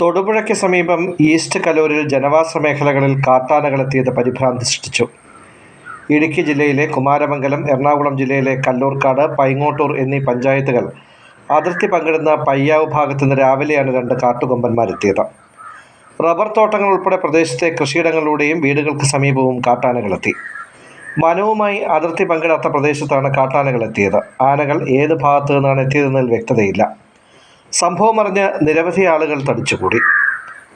തൊടുപുഴയ്ക്ക് സമീപം ഈസ്റ്റ് കലൂരിൽ ജനവാസ മേഖലകളിൽ കാട്ടാനകളെത്തിയത് പരിഭ്രാന്തി സൃഷ്ടിച്ചു ഇടുക്കി ജില്ലയിലെ കുമാരമംഗലം എറണാകുളം ജില്ലയിലെ കല്ലൂർക്കാട് പൈങ്ങോട്ടൂർ എന്നീ പഞ്ചായത്തുകൾ അതിർത്തി പങ്കിടുന്ന പയ്യാവ് ഭാഗത്തു നിന്ന് രാവിലെയാണ് രണ്ട് കാട്ടുകൊമ്പന്മാരെത്തിയത്. റബ്ബർ തോട്ടങ്ങൾ ഉൾപ്പെടെ പ്രദേശത്തെ കൃഷിയിടങ്ങളിലൂടെയും വീടുകൾക്ക് സമീപവും കാട്ടാനകളെത്തി. വനവുമായി അതിർത്തി പങ്കിടാത്ത പ്രദേശത്താണ് കാട്ടാനകൾ എത്തിയത് ആനകൾ ഏത് ഭാഗത്തു നിന്നാണ് എത്തിയതെന്നതിൽ വ്യക്തതയില്ല. സംഭവം അറിഞ്ഞ് നിരവധി ആളുകൾ തടിച്ചുകൂടി.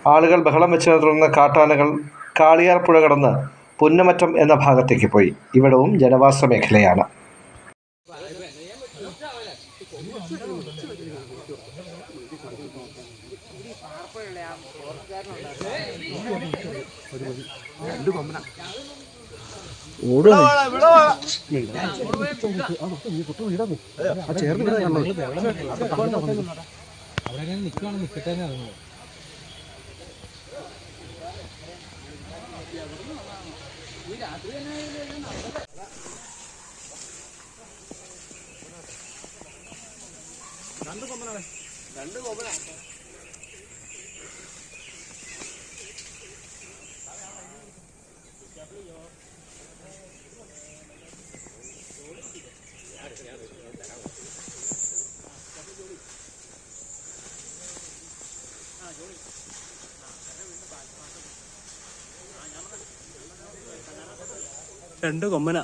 ആളുകൾ ബഹളം വെച്ചതിനെ തുടർന്ന് കാട്ടാനകൾ കാളിയാർ പുഴ കടന്ന് പുന്നമറ്റം എന്ന ഭാഗത്തേക്ക് പോയി. ഇവിടവും ജനവാസ മേഖലയാണ്. അവിടെ നിൽക്കുകയാണ് നിൽക്കട്ടെ ഇറങ്ങുന്നത് രണ്ട് കൊമ്പന.